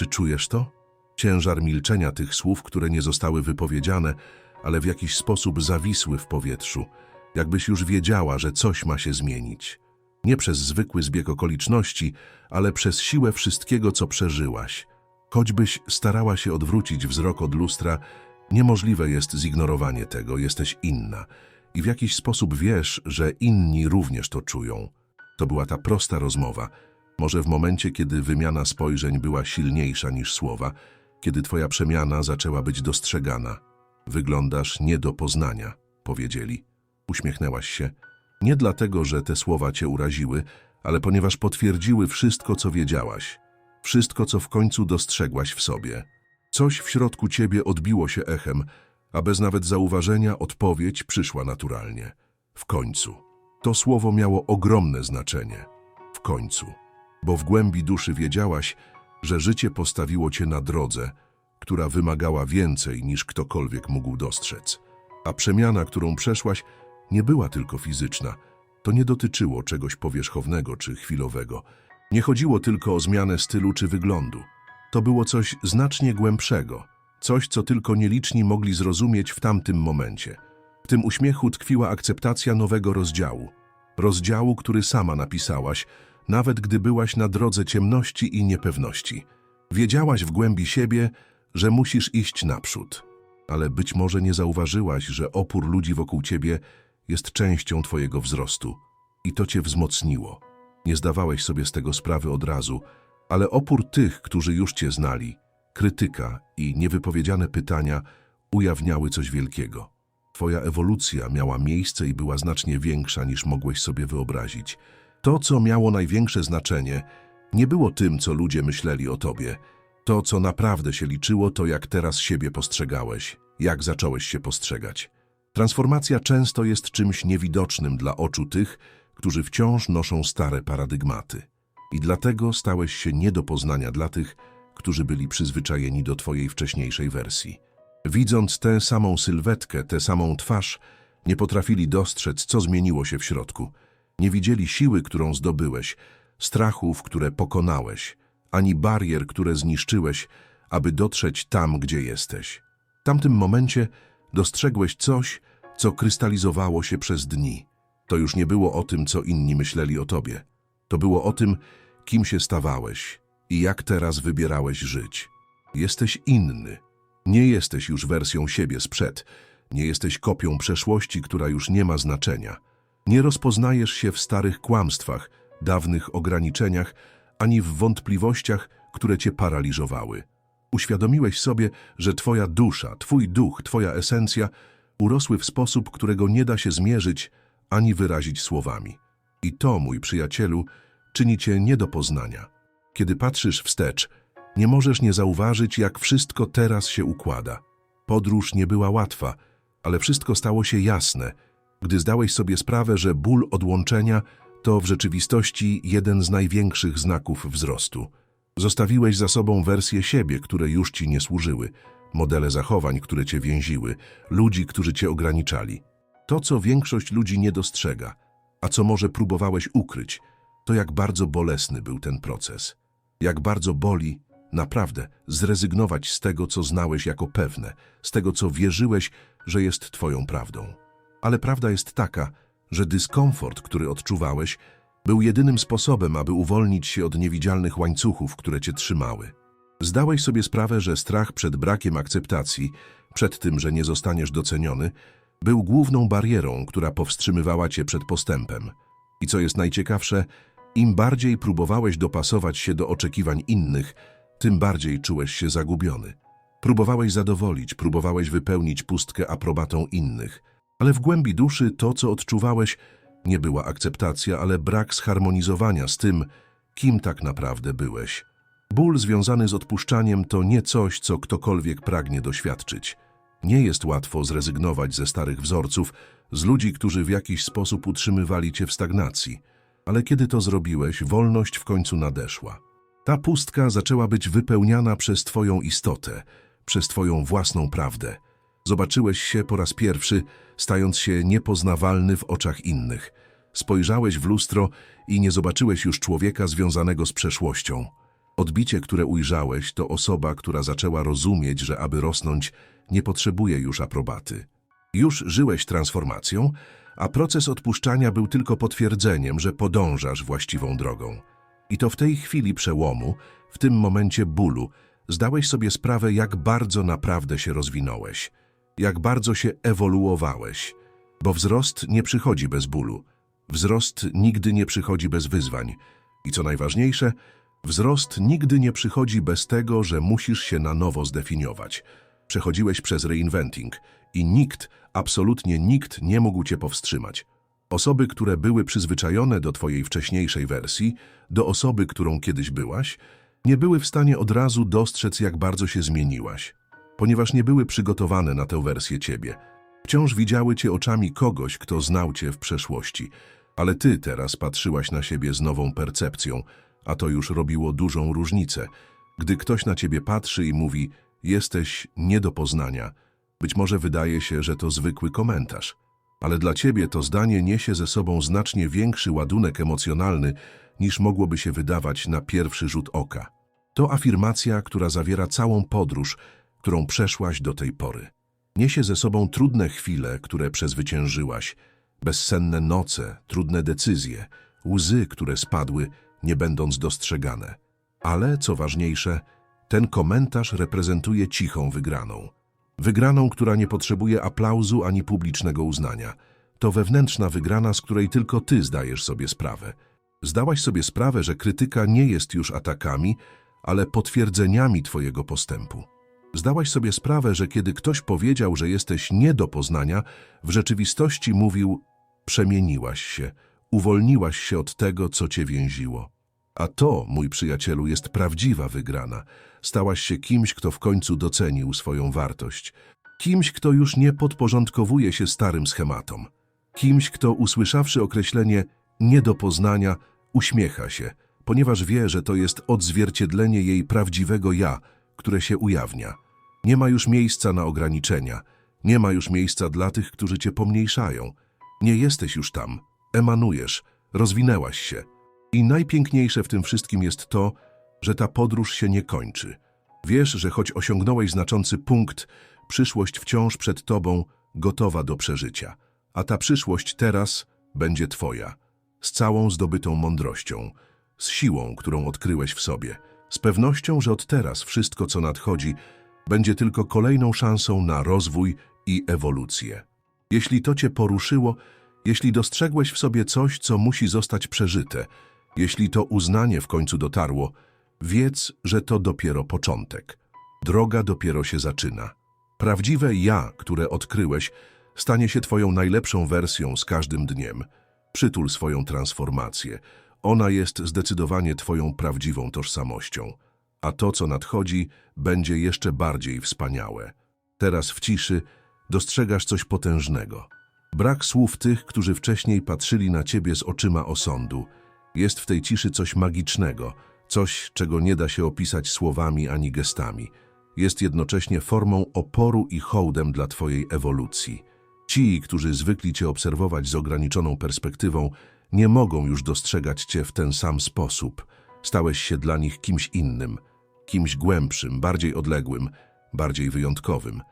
Czy czujesz to? Ciężar milczenia tych słów, które nie zostały wypowiedziane, ale w jakiś sposób zawisły w powietrzu, jakbyś już wiedziała, że coś ma się zmienić. Nie przez zwykły zbieg okoliczności, ale przez siłę wszystkiego, co przeżyłaś. Choćbyś starała się odwrócić wzrok od lustra, niemożliwe jest zignorowanie tego, jesteś inna. I w jakiś sposób wiesz, że inni również to czują. To była ta prosta rozmowa. Może w momencie, kiedy wymiana spojrzeń była silniejsza niż słowa, kiedy twoja przemiana zaczęła być dostrzegana. Wyglądasz nie do poznania, powiedzieli. Uśmiechnęłaś się. Nie dlatego, że te słowa cię uraziły, ale ponieważ potwierdziły wszystko, co wiedziałaś. Wszystko, co w końcu dostrzegłaś w sobie. Coś w środku ciebie odbiło się echem, a bez nawet zauważenia odpowiedź przyszła naturalnie. W końcu. To słowo miało ogromne znaczenie. W końcu. Bo w głębi duszy wiedziałaś, że życie postawiło cię na drodze, która wymagała więcej niż ktokolwiek mógł dostrzec. A przemiana, którą przeszłaś, nie była tylko fizyczna. To nie dotyczyło czegoś powierzchownego czy chwilowego. Nie chodziło tylko o zmianę stylu czy wyglądu. To było coś znacznie głębszego. Coś, co tylko nieliczni mogli zrozumieć w tamtym momencie. W tym uśmiechu tkwiła akceptacja nowego rozdziału. Rozdziału, który sama napisałaś, nawet gdy byłaś na drodze ciemności i niepewności. Wiedziałaś w głębi siebie, że musisz iść naprzód. Ale być może nie zauważyłaś, że opór ludzi wokół ciebie jest częścią twojego wzrostu. I to cię wzmocniło. Nie zdawałeś sobie z tego sprawy od razu, ale opór tych, którzy już cię znali, krytyka i niewypowiedziane pytania ujawniały coś wielkiego. Twoja ewolucja miała miejsce i była znacznie większa niż mogłeś sobie wyobrazić. To, co miało największe znaczenie, nie było tym, co ludzie myśleli o tobie. To, co naprawdę się liczyło, to jak teraz siebie postrzegałeś, jak zacząłeś się postrzegać. Transformacja często jest czymś niewidocznym dla oczu tych, którzy wciąż noszą stare paradygmaty. I dlatego stałeś się nie do poznania dla tych, którzy byli przyzwyczajeni do twojej wcześniejszej wersji. Widząc tę samą sylwetkę, tę samą twarz, nie potrafili dostrzec, co zmieniło się w środku. Nie widzieli siły, którą zdobyłeś, strachów, które pokonałeś, ani barier, które zniszczyłeś, aby dotrzeć tam, gdzie jesteś. W tamtym momencie dostrzegłeś coś, co krystalizowało się przez dni. To już nie było o tym, co inni myśleli o tobie. To było o tym, kim się stawałeś i jak teraz wybierałeś żyć. Jesteś inny. Nie jesteś już wersją siebie sprzed. Nie jesteś kopią przeszłości, która już nie ma znaczenia. Nie rozpoznajesz się w starych kłamstwach, dawnych ograniczeniach, ani w wątpliwościach, które cię paraliżowały. Uświadomiłeś sobie, że twoja dusza, twój duch, twoja esencja urosły w sposób, którego nie da się zmierzyć ani wyrazić słowami. I to, mój przyjacielu, czyni cię nie do poznania. Kiedy patrzysz wstecz, nie możesz nie zauważyć, jak wszystko teraz się układa. Podróż nie była łatwa, ale wszystko stało się jasne, gdy zdałeś sobie sprawę, że ból odłączenia to w rzeczywistości jeden z największych znaków wzrostu. Zostawiłeś za sobą wersje siebie, które już ci nie służyły, modele zachowań, które cię więziły, ludzi, którzy cię ograniczali. To, co większość ludzi nie dostrzega, a co może próbowałeś ukryć, to jak bardzo bolesny był ten proces. Jak bardzo boli, naprawdę, zrezygnować z tego, co znałeś jako pewne, z tego, co wierzyłeś, że jest twoją prawdą. Ale prawda jest taka, że dyskomfort, który odczuwałeś, był jedynym sposobem, aby uwolnić się od niewidzialnych łańcuchów, które cię trzymały. Zdałeś sobie sprawę, że strach przed brakiem akceptacji, przed tym, że nie zostaniesz doceniony, był główną barierą, która powstrzymywała cię przed postępem. I co jest najciekawsze, im bardziej próbowałeś dopasować się do oczekiwań innych, tym bardziej czułeś się zagubiony. Próbowałeś zadowolić, próbowałeś wypełnić pustkę aprobatą innych, ale w głębi duszy to, co odczuwałeś, nie była akceptacja, ale brak zharmonizowania z tym, kim tak naprawdę byłeś. Ból związany z odpuszczaniem to nie coś, co ktokolwiek pragnie doświadczyć. Nie jest łatwo zrezygnować ze starych wzorców, z ludzi, którzy w jakiś sposób utrzymywali cię w stagnacji. Ale kiedy to zrobiłeś, wolność w końcu nadeszła. Ta pustka zaczęła być wypełniana przez twoją istotę, przez twoją własną prawdę. Zobaczyłeś się po raz pierwszy, stając się niepoznawalny w oczach innych. Spojrzałeś w lustro i nie zobaczyłeś już człowieka związanego z przeszłością. Odbicie, które ujrzałeś, to osoba, która zaczęła rozumieć, że aby rosnąć, nie potrzebuje już aprobaty. Już żyłeś transformacją, a proces odpuszczania był tylko potwierdzeniem, że podążasz właściwą drogą. I to w tej chwili przełomu, w tym momencie bólu, zdałeś sobie sprawę, jak bardzo naprawdę się rozwinąłeś, jak bardzo się ewoluowałeś, bo wzrost nie przychodzi bez bólu. Wzrost nigdy nie przychodzi bez wyzwań. I co najważniejsze, wzrost nigdy nie przychodzi bez tego, że musisz się na nowo zdefiniować. Przechodziłeś przez reinventing i nikt, absolutnie nikt nie mógł cię powstrzymać. Osoby, które były przyzwyczajone do twojej wcześniejszej wersji, do osoby, którą kiedyś byłaś, nie były w stanie od razu dostrzec, jak bardzo się zmieniłaś, ponieważ nie były przygotowane na tę wersję ciebie. Wciąż widziały cię oczami kogoś, kto znał cię w przeszłości, ale ty teraz patrzyłaś na siebie z nową percepcją, a to już robiło dużą różnicę. Gdy ktoś na ciebie patrzy i mówi, jesteś nie do poznania, być może wydaje się, że to zwykły komentarz, ale dla ciebie to zdanie niesie ze sobą znacznie większy ładunek emocjonalny, niż mogłoby się wydawać na pierwszy rzut oka. To afirmacja, która zawiera całą podróż, którą przeszłaś do tej pory. Niesie ze sobą trudne chwile, które przezwyciężyłaś, bezsenne noce, trudne decyzje, łzy, które spadły, nie będąc dostrzegane. Ale, co ważniejsze, ten komentarz reprezentuje cichą wygraną. Wygraną, która nie potrzebuje aplauzu ani publicznego uznania. To wewnętrzna wygrana, z której tylko ty zdajesz sobie sprawę. Zdałaś sobie sprawę, że krytyka nie jest już atakami, ale potwierdzeniami twojego postępu. Zdałaś sobie sprawę, że kiedy ktoś powiedział, że jesteś nie do poznania, w rzeczywistości mówił: Przemieniłaś się, uwolniłaś się od tego, co cię więziło. A to, mój przyjacielu, jest prawdziwa wygrana. Stałaś się kimś, kto w końcu docenił swoją wartość. Kimś, kto już nie podporządkowuje się starym schematom. Kimś, kto usłyszawszy określenie nie do poznania, uśmiecha się, ponieważ wie, że to jest odzwierciedlenie jej prawdziwego ja, które się ujawnia. Nie ma już miejsca na ograniczenia, nie ma już miejsca dla tych, którzy cię pomniejszają. Nie jesteś już tam, emanujesz, rozwinęłaś się. I najpiękniejsze w tym wszystkim jest to, że ta podróż się nie kończy. Wiesz, że choć osiągnąłeś znaczący punkt, przyszłość wciąż przed tobą, gotowa do przeżycia. A ta przyszłość teraz będzie twoja. Z całą zdobytą mądrością, z siłą, którą odkryłeś w sobie, z pewnością, że od teraz wszystko, co nadchodzi, będzie tylko kolejną szansą na rozwój i ewolucję. Jeśli to cię poruszyło, jeśli dostrzegłeś w sobie coś, co musi zostać przeżyte, jeśli to uznanie w końcu dotarło, wiedz, że to dopiero początek. Droga dopiero się zaczyna. Prawdziwe ja, które odkryłeś, stanie się twoją najlepszą wersją z każdym dniem. Przytul swoją transformację. Ona jest zdecydowanie twoją prawdziwą tożsamością. A to, co nadchodzi, będzie jeszcze bardziej wspaniałe. Teraz w ciszy dostrzegasz coś potężnego. Brak słów tych, którzy wcześniej patrzyli na ciebie z oczyma osądu. Jest w tej ciszy coś magicznego, coś, czego nie da się opisać słowami ani gestami. Jest jednocześnie formą oporu i hołdem dla twojej ewolucji. Ci, którzy zwykli cię obserwować z ograniczoną perspektywą, nie mogą już dostrzegać cię w ten sam sposób. Stałeś się dla nich kimś innym, kimś głębszym, bardziej odległym, bardziej wyjątkowym.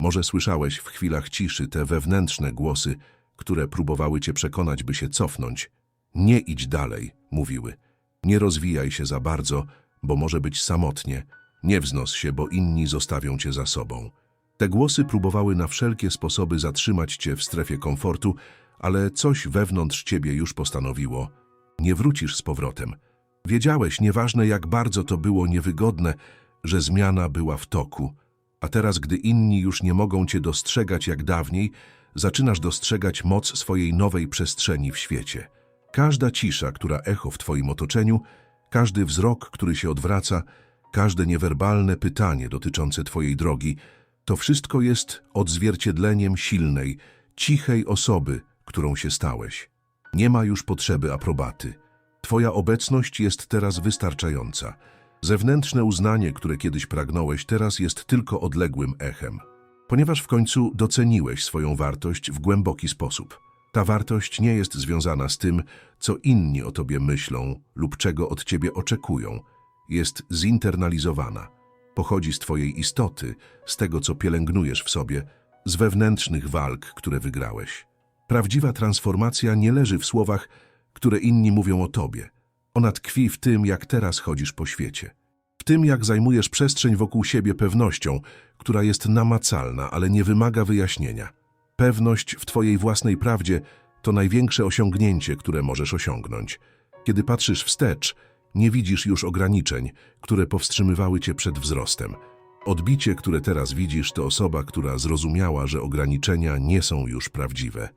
Może słyszałeś w chwilach ciszy te wewnętrzne głosy, które próbowały cię przekonać, by się cofnąć. Nie idź dalej, mówiły. Nie rozwijaj się za bardzo, bo może być samotnie. Nie wznos się, bo inni zostawią cię za sobą. Te głosy próbowały na wszelkie sposoby zatrzymać cię w strefie komfortu, ale coś wewnątrz ciebie już postanowiło. Nie wrócisz z powrotem. Wiedziałeś, nieważne jak bardzo to było niewygodne, że zmiana była w toku. A teraz, gdy inni już nie mogą cię dostrzegać jak dawniej, zaczynasz dostrzegać moc swojej nowej przestrzeni w świecie. Każda cisza, która echo w twoim otoczeniu, każdy wzrok, który się odwraca, każde niewerbalne pytanie dotyczące twojej drogi, to wszystko jest odzwierciedleniem silnej, cichej osoby, którą się stałeś. Nie ma już potrzeby aprobaty. Twoja obecność jest teraz wystarczająca. Zewnętrzne uznanie, które kiedyś pragnąłeś, teraz jest tylko odległym echem. Ponieważ w końcu doceniłeś swoją wartość w głęboki sposób. Ta wartość nie jest związana z tym, co inni o tobie myślą lub czego od ciebie oczekują. jest zinternalizowana. Pochodzi z twojej istoty, z tego, co pielęgnujesz w sobie, z wewnętrznych walk, które wygrałeś. Prawdziwa transformacja nie leży w słowach, które inni mówią o tobie. Ona tkwi w tym, jak teraz chodzisz po świecie. W tym, jak zajmujesz przestrzeń wokół siebie pewnością, która jest namacalna, ale nie wymaga wyjaśnienia. Pewność w twojej własnej prawdzie to największe osiągnięcie, które możesz osiągnąć. Kiedy patrzysz wstecz, nie widzisz już ograniczeń, które powstrzymywały cię przed wzrostem. Odbicie, które teraz widzisz, to osoba, która zrozumiała, że ograniczenia nie są już prawdziwe.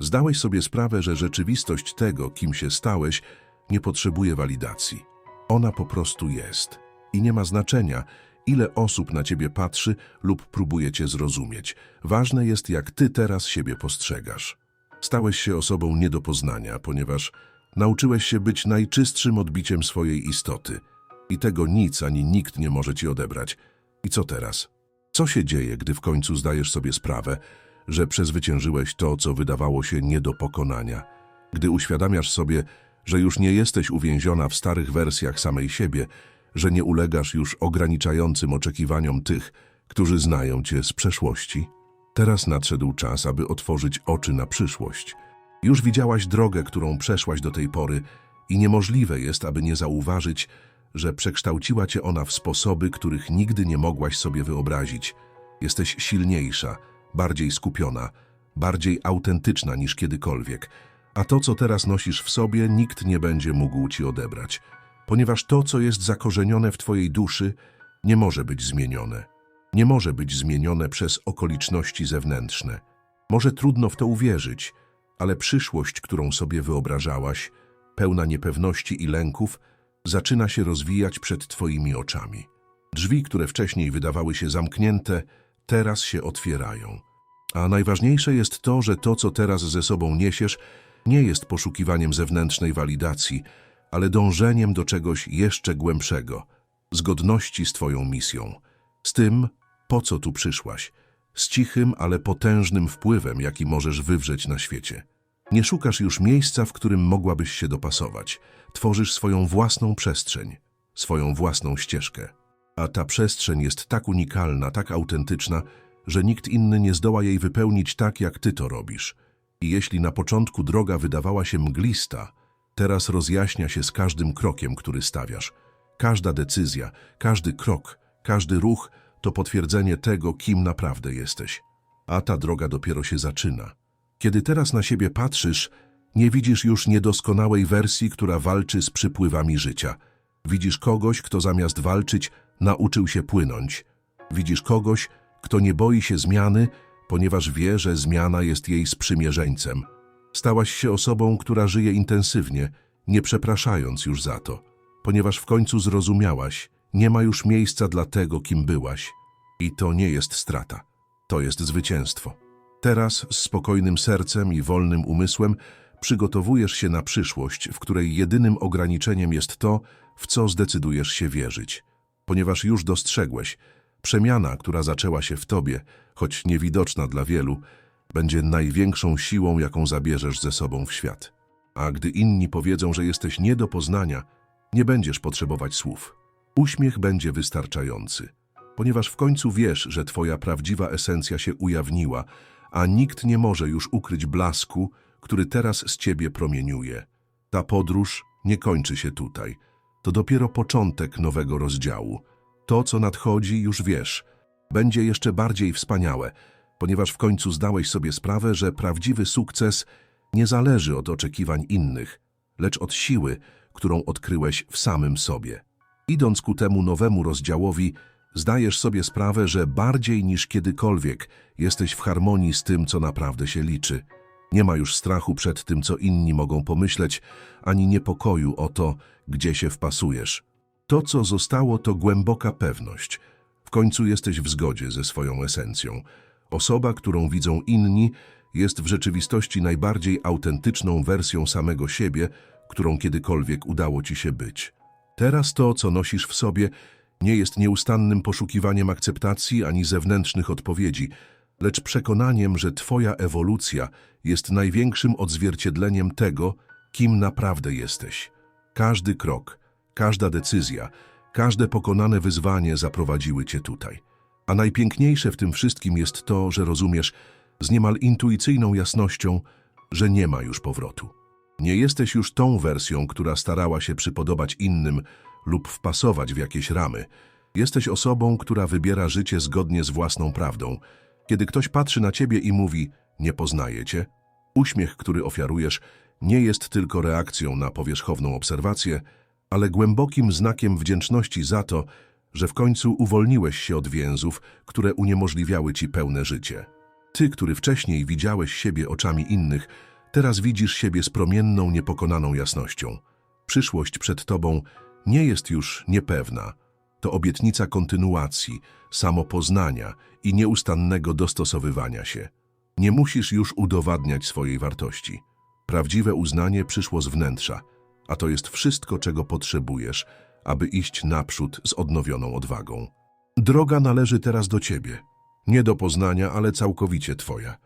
Zdałeś sobie sprawę, że rzeczywistość tego, kim się stałeś, nie potrzebuje walidacji. Ona po prostu jest. I nie ma znaczenia, ile osób na ciebie patrzy lub próbuje cię zrozumieć. Ważne jest, jak ty teraz siebie postrzegasz. Stałeś się osobą nie do poznania, ponieważ nauczyłeś się być najczystszym odbiciem swojej istoty. I tego nic ani nikt nie może ci odebrać. I co teraz? Co się dzieje, gdy w końcu zdajesz sobie sprawę, że przezwyciężyłeś to, co wydawało się nie do pokonania? Gdy uświadamiasz sobie, że już nie jesteś uwięziona w starych wersjach samej siebie, że nie ulegasz już ograniczającym oczekiwaniom tych, którzy znają cię z przeszłości? Teraz nadszedł czas, aby otworzyć oczy na przyszłość. Już widziałaś drogę, którą przeszłaś do tej pory i niemożliwe jest, aby nie zauważyć, że przekształciła cię ona w sposoby, których nigdy nie mogłaś sobie wyobrazić. Jesteś silniejsza, bardziej skupiona, bardziej autentyczna niż kiedykolwiek, a to, co teraz nosisz w sobie, nikt nie będzie mógł ci odebrać, ponieważ to, co jest zakorzenione w twojej duszy, nie może być zmienione. Nie może być zmienione przez okoliczności zewnętrzne. Może trudno w to uwierzyć, ale przyszłość, którą sobie wyobrażałaś, pełna niepewności i lęków, zaczyna się rozwijać przed twoimi oczami. Drzwi, które wcześniej wydawały się zamknięte, teraz się otwierają. A najważniejsze jest to, że to, co teraz ze sobą niesiesz, nie jest poszukiwaniem zewnętrznej walidacji, ale dążeniem do czegoś jeszcze głębszego, zgodności z twoją misją, z tym, po co tu przyszłaś, z cichym, ale potężnym wpływem, jaki możesz wywrzeć na świecie. Nie szukasz już miejsca, w którym mogłabyś się dopasować. Tworzysz swoją własną przestrzeń, swoją własną ścieżkę. A ta przestrzeń jest tak unikalna, tak autentyczna, że nikt inny nie zdoła jej wypełnić tak, jak ty to robisz. I jeśli na początku droga wydawała się mglista, teraz rozjaśnia się z każdym krokiem, który stawiasz. Każda decyzja, każdy krok, każdy ruch to potwierdzenie tego, kim naprawdę jesteś. A ta droga dopiero się zaczyna. Kiedy teraz na siebie patrzysz, nie widzisz już niedoskonałej wersji, która walczy z przypływami życia. Widzisz kogoś, kto zamiast walczyć, nauczył się płynąć. Widzisz kogoś, kto nie boi się zmiany, ponieważ wie, że zmiana jest jej sprzymierzeńcem. Stałaś się osobą, która żyje intensywnie, nie przepraszając już za to, ponieważ w końcu zrozumiałaś, nie ma już miejsca dla tego, kim byłaś. I to nie jest strata, to jest zwycięstwo. Teraz z spokojnym sercem i wolnym umysłem przygotowujesz się na przyszłość, w której jedynym ograniczeniem jest to, w co zdecydujesz się wierzyć. Ponieważ już dostrzegłeś, przemiana, która zaczęła się w tobie, choć niewidoczna dla wielu, będzie największą siłą, jaką zabierzesz ze sobą w świat. A gdy inni powiedzą, że jesteś nie do poznania, nie będziesz potrzebować słów. Uśmiech będzie wystarczający, ponieważ w końcu wiesz, że twoja prawdziwa esencja się ujawniła, a nikt nie może już ukryć blasku, który teraz z ciebie promieniuje. Ta podróż nie kończy się tutaj. To dopiero początek nowego rozdziału. To, co nadchodzi, już wiesz, będzie jeszcze bardziej wspaniałe, ponieważ w końcu zdałeś sobie sprawę, że prawdziwy sukces nie zależy od oczekiwań innych, lecz od siły, którą odkryłeś w samym sobie. Idąc ku temu nowemu rozdziałowi, zdajesz sobie sprawę, że bardziej niż kiedykolwiek jesteś w harmonii z tym, co naprawdę się liczy. Nie ma już strachu przed tym, co inni mogą pomyśleć, ani niepokoju o to, gdzie się wpasujesz. To, co zostało, to głęboka pewność. W końcu jesteś w zgodzie ze swoją esencją. Osoba, którą widzą inni, jest w rzeczywistości najbardziej autentyczną wersją samego siebie, którą kiedykolwiek udało ci się być. Teraz to, co nosisz w sobie, nie jest nieustannym poszukiwaniem akceptacji ani zewnętrznych odpowiedzi, lecz przekonaniem, że Twoja ewolucja jest największym odzwierciedleniem tego, kim naprawdę jesteś. Każdy krok, każda decyzja, Każde pokonane wyzwanie zaprowadziły cię tutaj. A najpiękniejsze w tym wszystkim jest to, że rozumiesz z niemal intuicyjną jasnością, że nie ma już powrotu. Nie jesteś już tą wersją, która starała się przypodobać innym lub wpasować w jakieś ramy. Jesteś osobą, która wybiera życie zgodnie z własną prawdą. Kiedy ktoś patrzy na ciebie i mówi, nie poznaje cię, uśmiech, który ofiarujesz, nie jest tylko reakcją na powierzchowną obserwację, ale głębokim znakiem wdzięczności za to, że w końcu uwolniłeś się od więzów, które uniemożliwiały ci pełne życie. Ty, który wcześniej widziałeś siebie oczami innych, teraz widzisz siebie z promienną, niepokonaną jasnością. Przyszłość przed tobą nie jest już niepewna. To obietnica kontynuacji, samopoznania i nieustannego dostosowywania się. Nie musisz już udowadniać swojej wartości. Prawdziwe uznanie przyszło z wnętrza, a to jest wszystko, czego potrzebujesz, aby iść naprzód z odnowioną odwagą. Droga należy teraz do ciebie. Nie do poznania, ale całkowicie twoja.